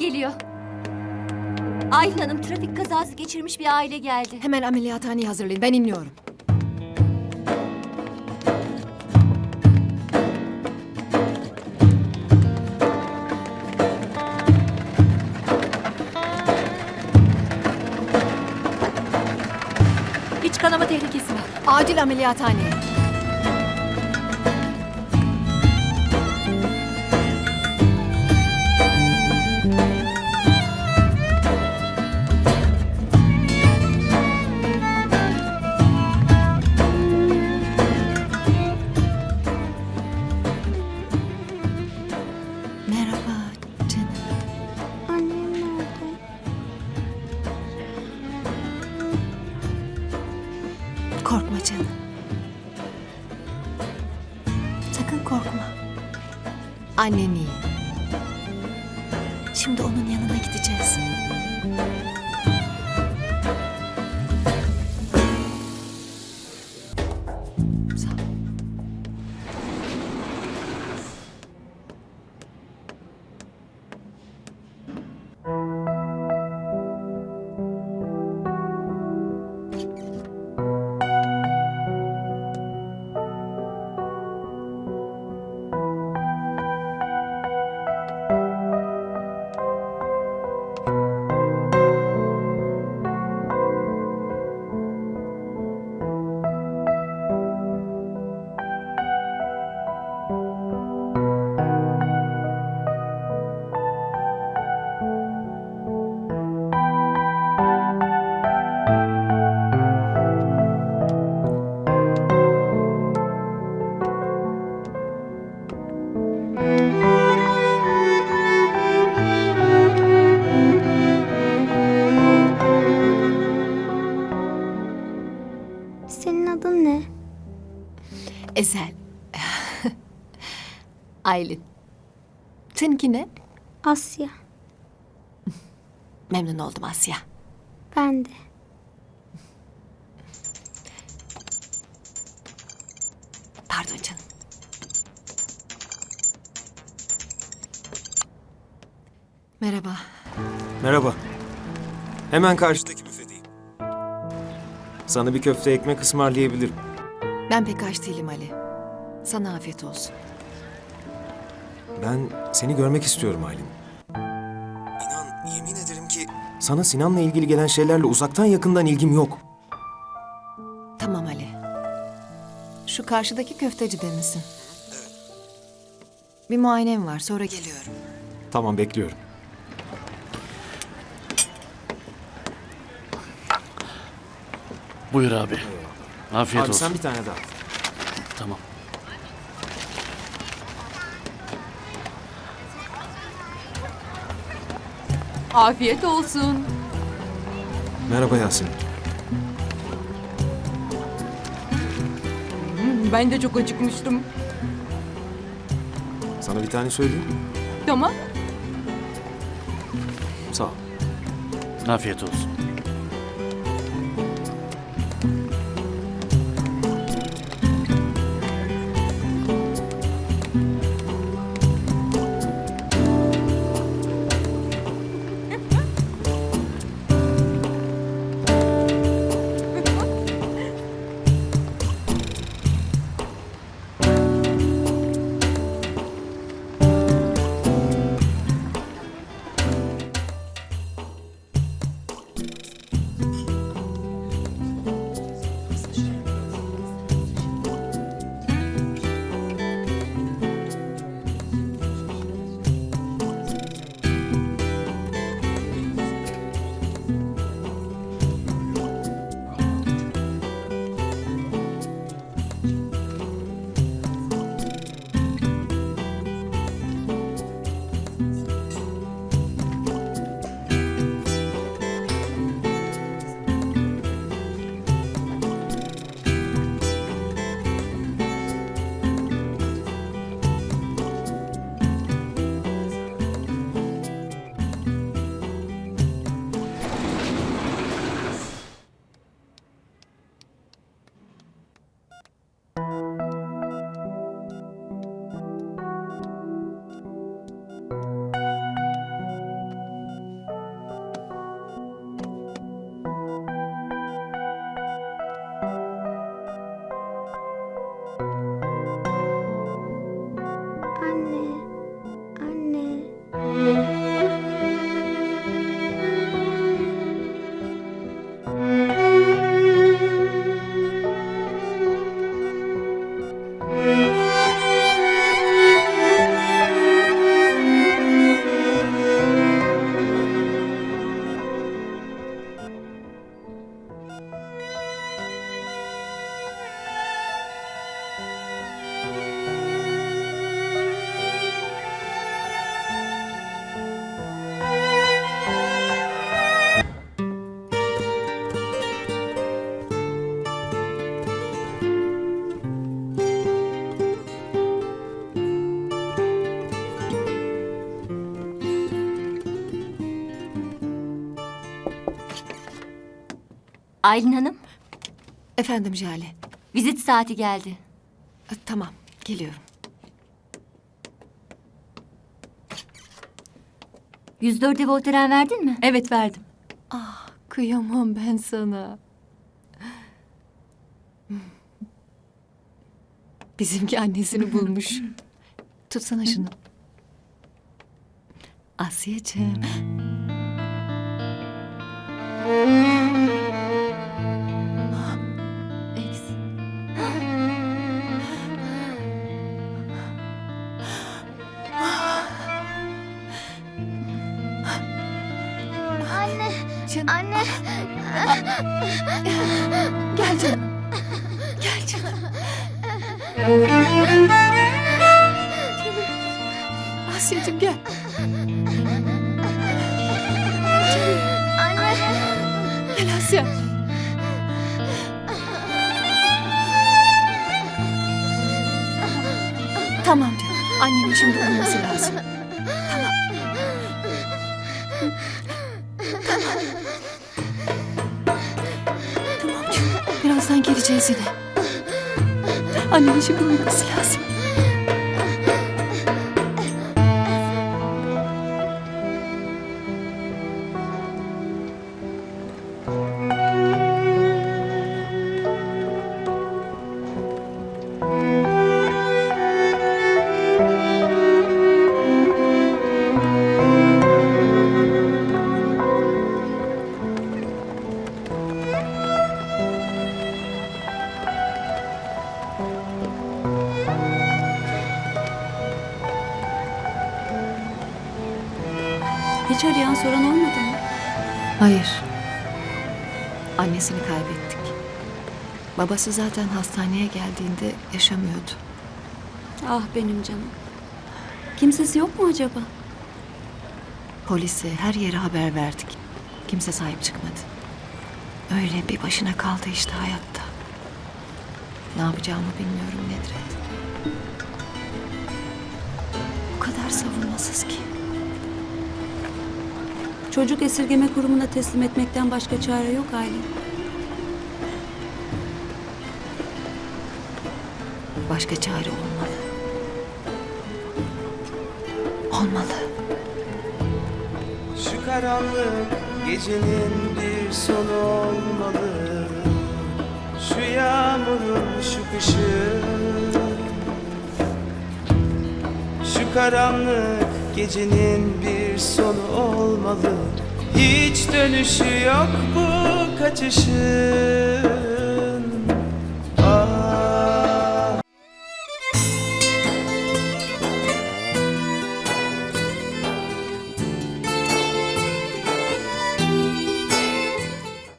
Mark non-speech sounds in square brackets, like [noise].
geliyor. Aylin Hanım trafik kazası geçirmiş bir aile geldi. Hemen ameliyathaneyi hazırlayın. Ben iniyorum. İç kanama tehlikesi var. Acil ameliyathaneye. Korkma canım. Sakın korkma. Annen iyi. Şimdi onun yanına gideceğiz. Sağ ol. Ezel. [laughs] Aylin. Seninki ne? Asya. [laughs] Memnun oldum Asya. Ben de. Pardon canım. Merhaba. Merhaba. Hemen karşıdaki büfedeyim. Sana bir köfte ekmek ısmarlayabilirim. Ben pek aç değilim Ali. Sana afiyet olsun. Ben seni görmek istiyorum Aylin. İnan, yemin ederim ki... Sana Sinan'la ilgili gelen şeylerle uzaktan yakından ilgim yok. Tamam Ali. Şu karşıdaki köftecide misin? Bir muayenem var sonra geliyorum. Tamam, bekliyorum. Buyur abi. Afiyet Abi olsun. sen bir tane daha. Tamam. Afiyet olsun. Merhaba Yasemin. Ben de çok acıkmıştım. Sana bir tane söyleyeyim mi? Tamam. Sağ ol. Afiyet olsun. Aylin Hanım, Efendim Jale. vizit saati geldi. E, Tamam, geliyorum. 104'e Voltaren verdin mi? Evet verdim. Kıyamam ben sana. Bizimki annesini bulmuş. [laughs] Tutsana şunu. Asya'cığım. Canım. Anne. Gel canım. Gel canım. Canım. Asya'cığım gel. Anne. Gel Asya. Tamam canım. Annenin şimdi uyuması lazım. Birazdan geleceğiz yine. Annenin şimdi uyuması lazım. Hiç arayan soran olmadı mı? Hayır. Annesini kaybettik. Babası zaten hastaneye geldiğinde yaşamıyordu. Ah benim canım. Kimsesi yok mu acaba? Polise her yere haber verdik. Kimse sahip çıkmadı. Öyle bir başına kaldı işte hayatta. Ne yapacağımı bilmiyorum Nedret. O kadar savunmasız ki. Çocuk esirgeme kurumuna teslim etmekten başka çare yok Aylin. Başka çare olmalı. Olmalı. Şu karanlık gecenin bir sonu olmalı Şu yağmurun şu kışın Şu karanlık gecenin bir sonu olmalı. Hiç dönüşü yok bu kaçışın